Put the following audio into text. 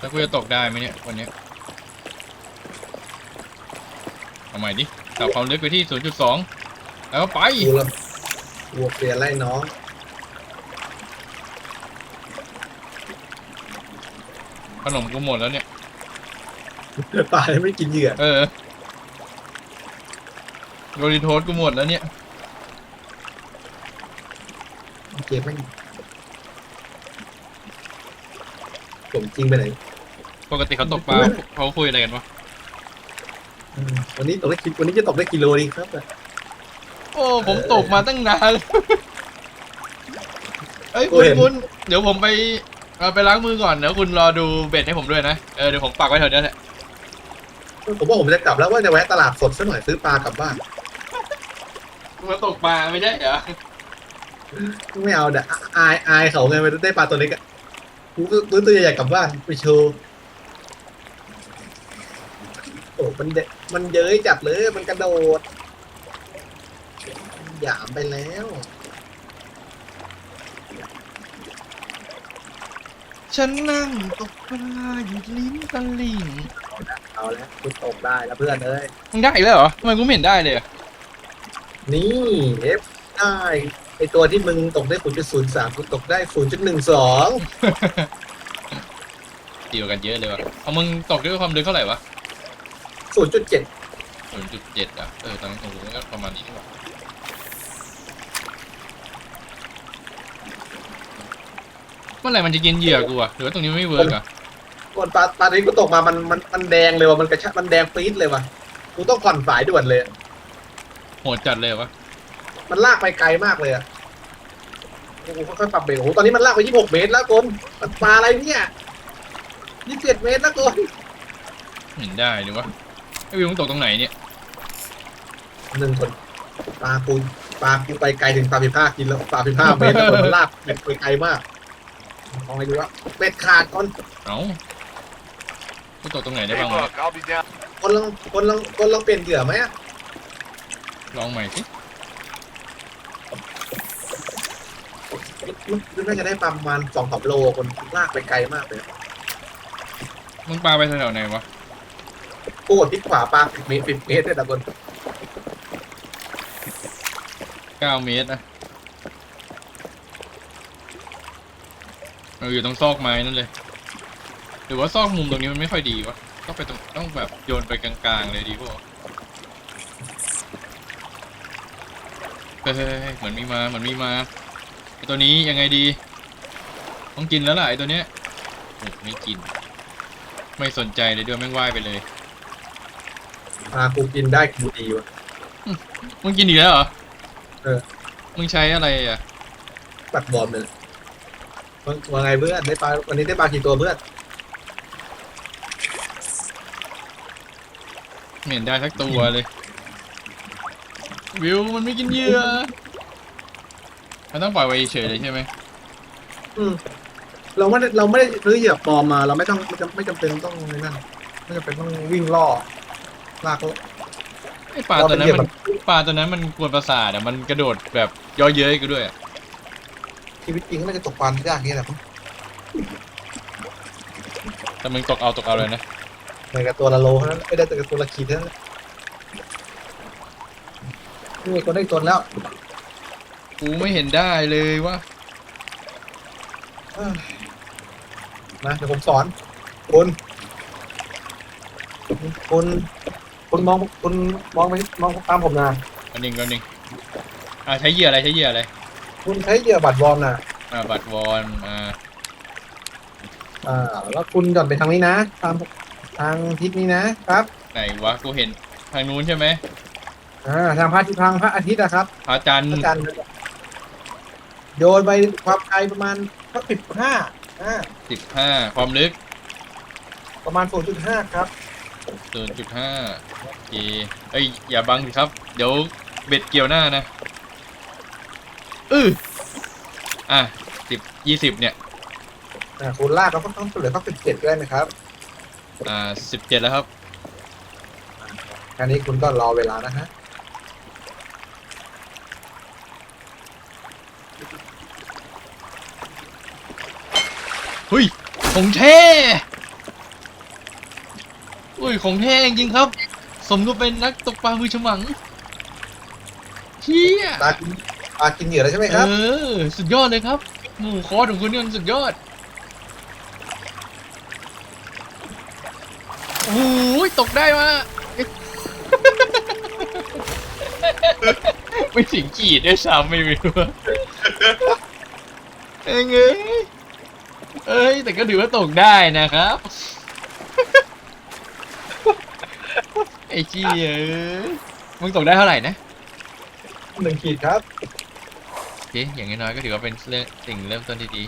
แล้วกูจะตกได้ไหมเนี่ยวันเนี้ยเอาใหม่ดิตับความลึกไปที่ 0.2 แล้วก็ไปกูละวัวเปลี่ยนไล่น้องขนมกูหมดแล้วเนี่ยปลาไม่กินเหยื่อเออโดริโทสกูหมดแล้วเนี่ย เกมไม่ผมจริงไปไหน ปกติเขาตกปลาเขาคุยอะไรกันวะอืมวันนี้ตกได้กิวันนี้จะตกได้กิโลดีครับโอ้ผมตกมาตั้งนานเลยเอ้ยคุณคุณเดี๋ยวผมไปเอาไปล้างมือก่อนเดี๋ยวคุณรอดูเบ็ดให้ผมด้วยนะเออเดี๋ยวผมปักไว้แถวนี้แหละผมว่าผมจะกลับแล้วว่าจะแวะตลาดสดสักหน่อยซื้อปลากลับบ้านมาตกปลาไม่ใช่เหรอไม่เอาเดี๋ยวอายอายเขาไงไปได้ปลาตัวเล็กอะกูก็ซื้อตัวใหญ่ๆกลับบ้านไปโชว์โอ้ มันเดะมันเย้ยจัดเลย มันกระโดด หยามไปแล้ว ฉันนั่งตกปลาอยู่ลิ้นตลิ่งเอาแล้วกูตกได้แล้วเพื่อนเอ้ยมึงได้อีกแล้วเหรอทำไมกูไม่เห็นได้เลยอะนี่เอฟได้ไอตัวที่มึงตกได้ศูนย์จุดศูนย์สามกูตกได้ศูนย์จุดหนึ่งสองเดียวกันเยอะเลยวะเอามึงตกด้วยความลึกเท่าไหร่วะ ศูนย์จุดเจ็ดศูนย์จุดเจ็ดอะ เออตอนนั้นของกูก็ประมาณนี้ดีกว่าเมื่อไหร่มันจะกินเหยื่อกูอะหรือว่าตรงนี้ไม่เวิร์กอะก่อนปลาปลาที่กูตกมามันมันมันแดงเลยว่ะมันกระชากมันแดงปี๊ดเลยว่ะกูต้องผ่อนสายด่วนเลย โหดจัดเลยวะมันลากไปไกลมากเลยอะกูค่อยๆปรับเบรกโอ้โหตอนนี้มันลากไปยี่หกเมตรแล้วกนมันปลาอะไรเนี่ยยี่สิบเจ็ดเมตรแล้วกนเห็นได้หรือวะ ไอ้วิวมึงตกตรงไหนเนี่ย หนึ่งคนปลากูปลากูไปไกลถึงปลาพิพากินแล้วปลาพิพาเมตรแล้วกนมันลากเบ็ดไปไกลมากเอาไปดูว่าเบ็ดขาดก่อนเอ้ากูตกตรงไหนได้ Hey, บ้างวะ look, I'll be down. คนลองคนลองคนลองเปลี่ยนเหยื่อไหมอะลองใหม่สิมันน่าจะได้ประมาณสองสามโลคนลากไปไกลมากเลยมึงปลาไปแถวๆไหนวะ กูกดที่ขวาปลาสิบเมตรสิบเมตรเนี่ยแต่บนเก้าเมตรนะเอออยู่ตรงซอกไม้นั่นเลย หรือว่าซอกมุมตรงนี้มันไม่ค่อยดีวะต้องไปตรงต้องแบบโยนไปกลางๆเลยดีพวกเฮ้ยเหมือนมีมาเหมือนมีมาไอตัวนี้ยังไงดีต้องกินแล้วล่ะไอตัวเนี้ยไม่กิน ไม่สนใจเลยด้วยแม่งว่ายไปเลย ปลากูกินได้กูดีวะ มึงกินอีกแล้วเหรอเออ มึงใช้อะไรอะ ปัดบอลเลยว่าว่าไงเพื่อนได้ปลาวันนี้ได้ปลากี่ตัวเพื่อนไม่เห็นได้สักตัวเลย วิวมันไม่กินเหยื่อมันต้องปล่อยไว้เฉยเลยใช่ไหมอืมเราไม่ได้เราไม่ได้ซื้อเหยื่อปลอมมา เราไม่ต้องไม่จำไม่จำเป็นต้องนั่นไม่จำเป็นต้องวิ่งล่อ ลาก ไอปลาเราตัวเป็นนั้เหนยื่อมัแบนบปลาตัวนั้นมันกวนประสาทอะมันกระโดดแบบย่อเย้ยกูด้วยอะชีวิตจริงก็ไม่จะตกปลายากอย่างนี้แหละแต่มึงตกเอาตกเอาเลยนะในกับตัวละโลเท่านั้นไม่ได้แต่กับตัวละขีดเท่านั้นนี่คนได้ตัวแล้วกูไม่เห็นได้เลยว่าเอ้ยนะเดี๋ยวผมสอนคุณคุณ คุณมองคุณมองไปมองตามผมนะอันหนึ่งอันหนึ่งอ่าใช้เหยื่ออะไรใช้เหยื่ออะไรคุณใช้เหยื่อบัตรวอร์มนะอ่าบัตรวอนอ่าอ่าแล้วคุณหย่อนไปทางนี้นะทางทางทิศนี้นะครับไหนวะกูเห็นทางนู้นใช่ไหมอ่าทางพระอาทิตย์ทางพระอาทิตย์นะครับพระจันทร์พระจันทร์โยนไปความไกลประมาณสักสิบห้าอ่าสิบห้าความลึกประมาณศูนย์จุดห้าครับศูนย์จุดห้าโอ เคเอ้ยอย่าบังสิครับ เดี๋ยวเบ็ดเกี่ยวหน้านะอืออะสิบยี่สิบเนี่ย อ่าคุณลากเราก็ต้องเหลือสักสิบเจ็ดได้ไหมครับอ่าสิบเจ็ดแล้วครับคราวนี้คุณก็รอเวลานะฮะเฮ้ยของแท้อุ้ยของแท้จริงๆครับ สมกับเป็นนักตกปลามือฉมังเชี่ยปลากินปลากินเหยื่อแล้วใช่ไหมครับเออสุดยอดเลยครับ หมูคอร์สของคุณนี่มันสุดยอด โอ้ยตกได้มา ไม่ถึงขีดด้วยซ้ำไม่รู้ว่าเอ้ยเอ้ยเอ้ย แต่ก็ถือว่าตกได้นะครับ ไอ้จี้เอ้มึงตกได้เท่าไหร่นะหนึ่งขีดครับ โอเคอย่างน้อยๆก็ถือว่าเป็นเรื่องสิ่งเริ่มต้นที่ดี